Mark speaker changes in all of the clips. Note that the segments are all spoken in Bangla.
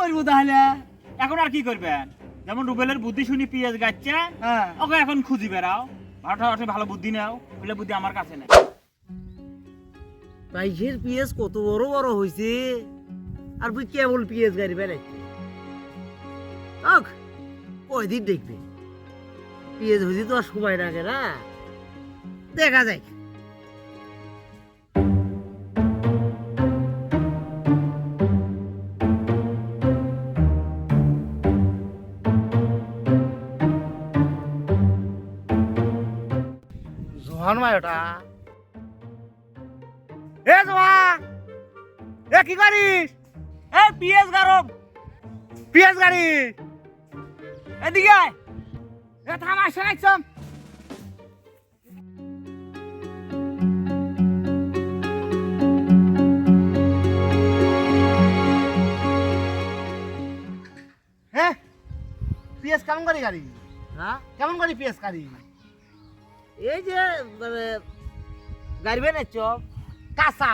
Speaker 1: করব তাহলে?
Speaker 2: এখন আর কি করবেন? যেমন রুবেলের বুদ্ধি শুনি পিএস গাচ্ছে
Speaker 1: হ্যাঁ।
Speaker 2: ওকে এখন খুঁজি বেড়াও। ভাটা ভালো বুদ্ধি নাও বলে বুদ্ধি আমার কাছে নেই।
Speaker 1: বাইশের পিএস কত বড় বড় হয়েছে আর তুই কেবল পিএস গাড়ি বেড়াইছি? আখ কয়দিন দেখবে? পিএস হয়েছে তো আর সময় লাগে না। দেখা যায় জোহান মায়টা এ জোহান এ কি করিস?
Speaker 2: এ পিএস গারম।
Speaker 1: পিএস গাড়ি।
Speaker 2: এদিকে আয়।
Speaker 1: এ থাম আসে একদম। হ্যাঁ পিএস কেমন গাড়ি গাড়ি? হ্যাঁ? কেমন গাড়ি পিএস গাড়ি? এই যে মানে গাড়ি বেড়েছ কাঁচা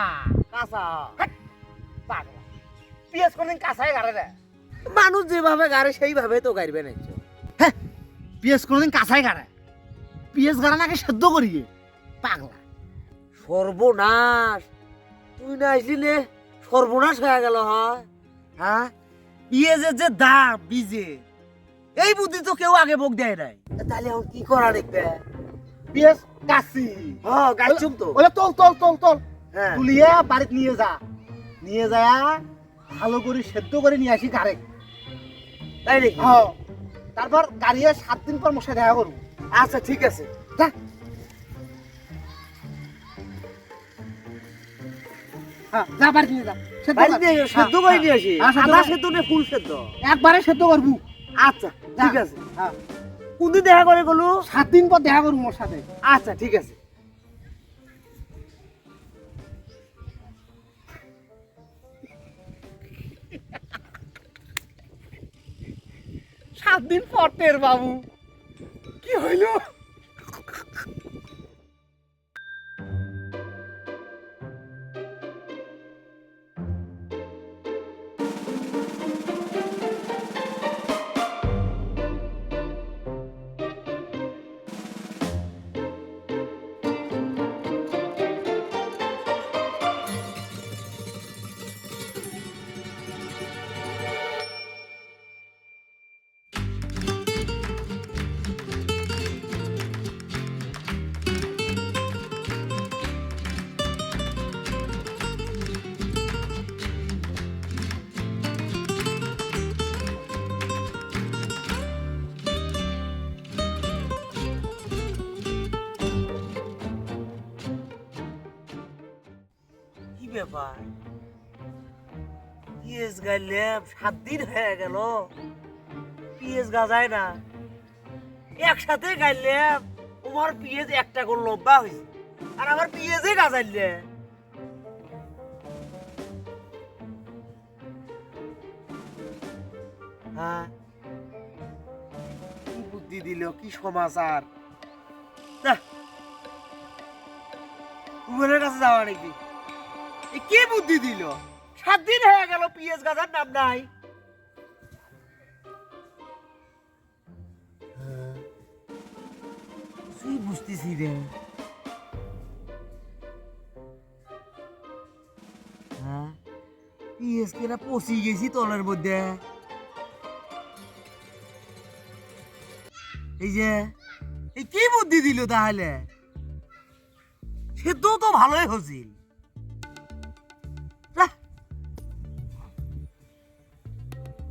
Speaker 1: কাঁচা। পাগলা। পিএস কোনদিন কাঁচাই গাড়ে রে মানুষ যেভাবে গাড়ে সেইভাবে তো গাড়ি বেড়েছ হ্যাঁ পিএস কোনদিন কাঁচাই গাড়ে পিএস গাড়া নাকি সেদ্ধ করিয়ে? পাগলা। সর্বনাশ। তুই না আসলি সর্বনাশ হয়ে গেল হয় হ্যাঁ পিএসের যে দাম বীজে এই বুদ্ধি তো কেউ আগে বোক দেয় নাই। তাহলে এখন কি করা দেখবে?
Speaker 3: কাশি।
Speaker 1: হ্যাঁ গাইছুম তো।
Speaker 3: ওলে তোল তোল তোল তোল।
Speaker 1: হ্যাঁ।
Speaker 3: তুলিয়ে বাড়িতে নিয়ে যা। নিয়ে যায় ভালো করে সেদ্ধ করে নিয়ে আসি গাড়ি
Speaker 1: তাই নাকি?
Speaker 3: হ্যাঁ। তারপর গাড়িয়ে সাত দিন পর মশাই দেখা করব।
Speaker 1: আচ্ছা ঠিক আছে।
Speaker 3: যা। যা বাড়িতে নিয়ে যা। সেদ্ধ কর।
Speaker 1: নিয়ে আসি।
Speaker 3: হ্যাঁ, সেদ্ধ
Speaker 1: নে ফুল সেদ্ধ?
Speaker 3: একবারে সেদ্ধ করব।
Speaker 1: আচ্ছা ঠিক আছে।
Speaker 3: হ্যাঁ।
Speaker 1: কোনদিন দেখা করে গেলো?
Speaker 3: সাত দিন পর দেখা করব মোর সাথে।
Speaker 1: আচ্ছা ঠিক আছে।
Speaker 3: সাত দিন পর টের বাবু কি হইল?
Speaker 1: ব্যাপার? পিএস গাইলাম সাত দিন হয়ে গেল। পিএস গাজায় না। একসাথে গাইলাম তোমার পিএস একটা করে লম্বা হয়েছে আর আমার পিএসে গাজাইলে। হ্যাঁ? কি বুদ্ধি দিল কি সমাচার? যাহ, উমেনের কাছে যাওয়া নাকি? কি বুদ্ধি দিল? সাত দিন হয়ে গেল পিএস গাছার নাম নাই। কিছুই বুঝতেছি রে? হ্যাঁ? পিএস কেনা পচি গেছি তলের মধ্যে। এই যে এই কি বুদ্ধি দিল তাহলে? সেদ্ধ তো ভালোই হছিল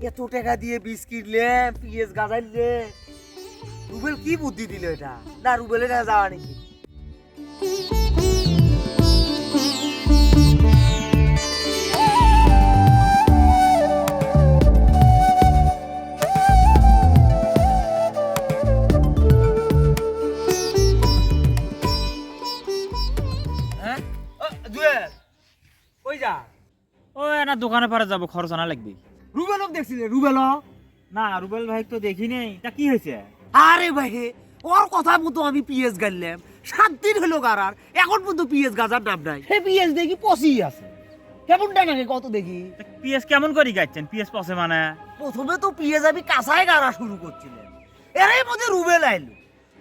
Speaker 1: এত টাকা দিয়ে বীজ কিনলে পিএস গাজাইলে রুবেল কি বুদ্ধি দিল এটা? না রুবেলের কাছে যাওয়া নাকি? হ্যাঁ? ও, জুয়েল কই যা?
Speaker 2: ও না দোকানে পারে যাব খরচ আনা লাগবে।
Speaker 1: রুবেলক দেখছিলে রুবেলক?
Speaker 2: না রুবেল ভাই তো দেখি নেই। তা কি হয়েছে?
Speaker 1: আরে ভাই ওর কথা মতো আমি পিএস গাইলাম সাত দিন হলো গারার এখন পর্যন্ত পিএস গাজার নাম নাই।
Speaker 3: সে পিএস দেখি পচি আছে।
Speaker 1: কেমনটা নাকি কত দেখি?
Speaker 2: পিএস কেমন করে গাইছেন? পিএস পসে মানে?
Speaker 1: প্রথমে তো পিএস আমি কাঁচায় গাড়া শুরু করছিলেন এরই মধ্যে রুবেল আইলো।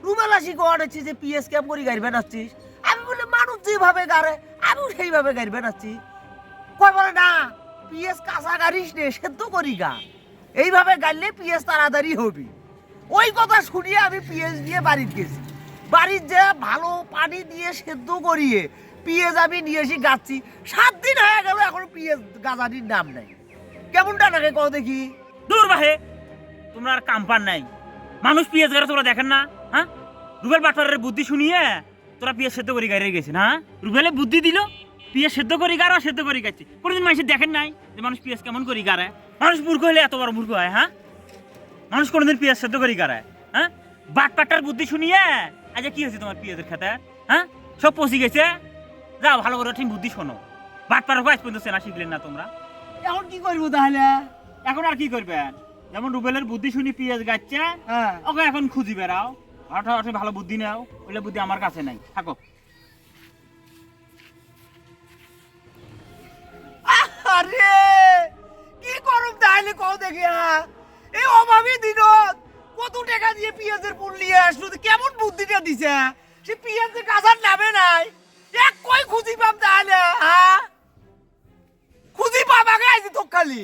Speaker 1: রুবেল আসি কোয়াড়াচ্ছি যে পিএস কেমন করে গাড়ি বেড়াচ্ছিস আমি বলে মানুষ যেভাবে গাড়ে আমিও সেইভাবে গাড়ি বেড়াচ্ছি কয় বলে না পিএস কাঁচা গাড়িস নে, সেদ্ধ করি গা। এইভাবে গাইলে পিএস তাড়াতাড়ি হবি। ওই কথা শুনিয়ে আমি পিএস দিয়ে বাড়িতে গেছি। বাড়ির যে ভালো পানি দিয়ে সেদ্ধ করিয়ে পিএস আমি নিয়ে এসে গাচ্ছি। সাত দিন হয়ে গেল এখন পিএস গাজানির নাম নাই। কেমনটা লাগে কও দেখি?
Speaker 2: দূর বাহে, তোমরা আর কাম্পার নাই। মানুষ পিএস গাড়ি তোরা দেখেন না হ্যাঁ? রুবেল বাটপারের বুদ্ধি শুনিয়ে তোরা পিএস সেদ্ধ করে গাড়ি গেছে না রুবেলে বুদ্ধি দিল। পিএস সেদ্ধ করি গাড়া সেদ্ধ করি গেছে কোনোদিন মানুষ দেখেন নাই যে মানুষ পিএস কেমন করি গাড়ায় মানুষ মূর্খ হলে এত বড় মূর্খ হয় হ্যাঁ? মানুষ কোনোদিন পিএস সেদ্ধ করি গাড়ায় হ্যাঁ? বাটপাটার বুদ্ধি শুনিয়ে আজ কি হয়েছে তোমার পিএসের খেতে হ্যাঁ? সব পচি গেছে। যাও ভালো করে ঠিক বুদ্ধি শোনো। বাটপার আজ পর্যন্ত চেনা শিখলেন না তোমরা।
Speaker 1: এখন কি করব তাহলে?
Speaker 2: এখন আর কি করবেন? যেমন রুবেলের বুদ্ধি শুনি পিএস গাচ্ছে
Speaker 1: হ্যাঁ।
Speaker 2: ওকে এখন খুঁজি বেড়াও। হঠাৎ ভালো বুদ্ধি নাও ওইলে বুদ্ধি আমার কাছে নাই। থাকো।
Speaker 1: আরে কি করুম তাহলে কও দেখি? এই অভাবী দিনত কত টাকা দিয়ে পিঁয়াজের পুল নিয়ে আসলো কেমন বুদ্ধিটা দিছে সে পিঁয়াজের কাজার নামে নাই। এক কই খুঁজি পাম তাহলে হ্যাঁ খুঁজি আগে, আইছি তো খালি।